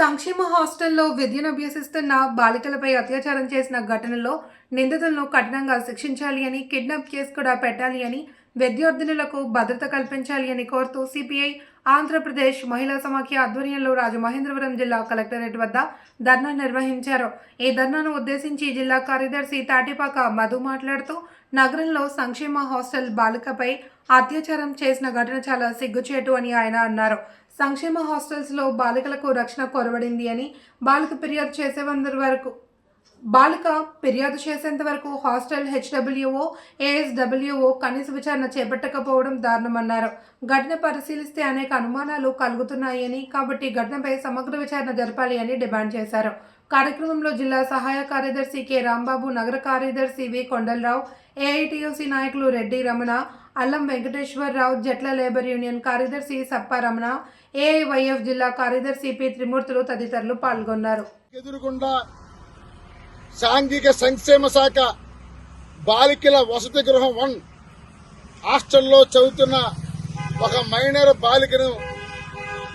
సంక్షేమ హాస్టల్లో విద్యను అభ్యసిస్తున్న బాలికలపై అత్యాచారం చేసిన ఘటనలో నిందితులను కఠినంగా శిక్షించాలి అని కిడ్నాప్ కేసు కూడా పెట్టాలి అని విద్యార్థినులకు భద్రత కల్పించాలి అని కోరుతూ సిపిఐ ఆంధ్రప్రదేశ్ మహిళా సమాఖ్య ఆధ్వర్యంలో రాజమహేంద్రవరం జిల్లా కలెక్టరేట్ వద్ద ధర్నా నిర్వహించారు. ఈ ధర్నాను ఉద్దేశించి జిల్లా కార్యదర్శి తాటిపాక మధు మాట్లాడుతూ నగరంలో సంక్షేమ హాస్టల్ బాలికపై అత్యాచారం చేసిన ఘటన చాలా సిగ్గుచేటు అని ఆయన అన్నారు. సంక్షేమ హాస్టల్స్లో బాలికలకు రక్షణ కొరవడింది అని బాలిక ఫిర్యాదు చేసేవందరి వరకు బాలిక ఫిర్యాదు చేసేంత వరకు హాస్టల్ హెచ్డబ్ల్యూఓ ఏఎస్డబ్ల్యూఓ కనీస విచారణ చేపట్టకపోవడం దారుణమన్నారు. ఘటన పరిశీలిస్తే అనేక అనుమానాలు కలుగుతున్నాయని కాబట్టి ఘటనపై సమగ్ర విచారణ జరపాలి అని డిమాండ్ చేశారు. కార్యక్రమంలో జిల్లా సహాయ కార్యదర్శి కె. రాంబాబు నగర కార్యదర్శి వి. కొండలరావు ఏఐటియుసి నాయకులు రెడ్డి రమణ అల్లం వెంకటేశ్వరరావు జట్ల లేబర్ యూనియన్ కార్యదర్శి సప్ప రమణ ఏఐవైఎఫ్ జిల్లా కార్యదర్శి పి. త్రిమూర్తులు తదితరులు పాల్గొన్నారు. ఎదురుగుండా సాంఘిక సంక్షేమ శాఖ బాలికల వసతి గృహం వన్. హాస్టల్లో చదువుతున్న ఒక మైనర్ బాలికను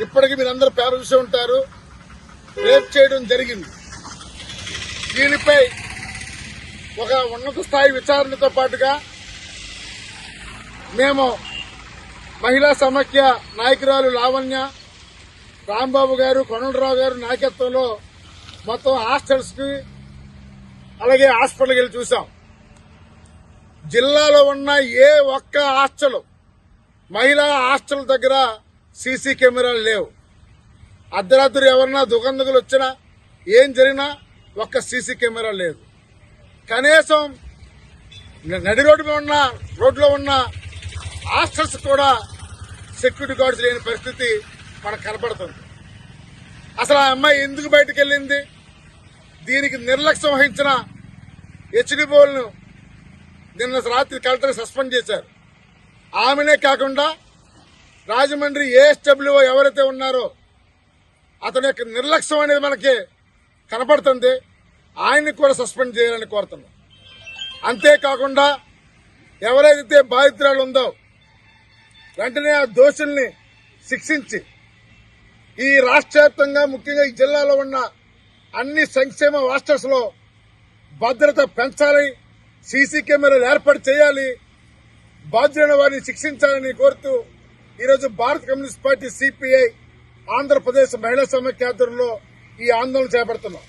ఇప్పటికి మీరందరూ పేరు చూసి ఉంటారు. రేప్ చేయడం జరిగింది. దీనిపై ఒక ఉన్నత స్థాయి విచారణతో పాటుగా మేము మహిళా సమాఖ్య నాయకురాలు లావణ్య రాంబాబు గారు కొనలరావు గారు నాయకత్వంలో మొత్తం హాస్టల్స్కి అలాగే హాస్పిటల్కి వెళ్ళి చూసాం. జిల్లాలో ఉన్న ఏ ఒక్క హాస్టల్ మహిళా హాస్టల్ దగ్గర సీసీ కెమెరాలు లేవు. అర్ధరాత్రి ఎవరన్నా దుగంధకులు వచ్చినా ఏం జరిగినా ఒక్క సీసీ కెమెరా లేదు. కనీసం నడి రోడ్డు ఉన్న రోడ్లో ఉన్న హాస్టల్స్ కూడా సెక్యూరిటీ గార్డ్స్ లేని పరిస్థితి మనకు కనపడుతుంది. అసలు ఆ అమ్మాయి ఎందుకు బయటకు వెళ్ళింది? దీనికి నిర్లక్ష్యం వహించిన హెచ్డిబోల్ను నిన్న రాత్రి కలెక్టర్ సస్పెండ్ చేశారు. ఆమెనే కాకుండా రాజమండ్రి ఏఎస్డబ్ల్యూఓ ఎవరైతే ఉన్నారో అతని యొక్క నిర్లక్ష్యం అనేది మనకి కనపడుతుంది. ఆయన్ని కూడా సస్పెండ్ చేయాలని కోరుతున్నాం. అంతేకాకుండా ఎవరైతే బాధితురాలు ఉందో వెంటనే ఆ దోషుల్ని శిక్షించి ఈ రాష్ట్రవ్యాప్తంగా ముఖ్యంగా ఈ జిల్లాలో ఉన్న అన్ని సంక్షేమ హాస్టల్స్లో భద్రత పెంచాలి సీసీ కెమెరాలు ఏర్పాటు చేయాలి బాధ్యులైన వారిని శిక్షించాలని కోరుతూ ఈరోజు భారత కమ్యూనిస్ట్ పార్టీ సిపిఐ ఆంధ్రప్రదేశ్ మహిళా సమైక్య ఆధ్వర్యంలో ఈ ఆందోళన చేపడుతున్నాం.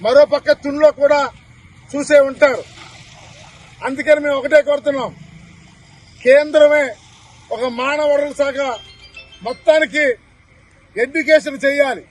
మరో పక్క తునిలో కూడా చూసే ఉంటారు. అందుకని మేము ఒకటే కోరుతున్నాం. కేంద్రమే ఒక మానవ వనరుల శాఖ మొత్తానికి ఎడ్యుకేషన్ చేయాలి.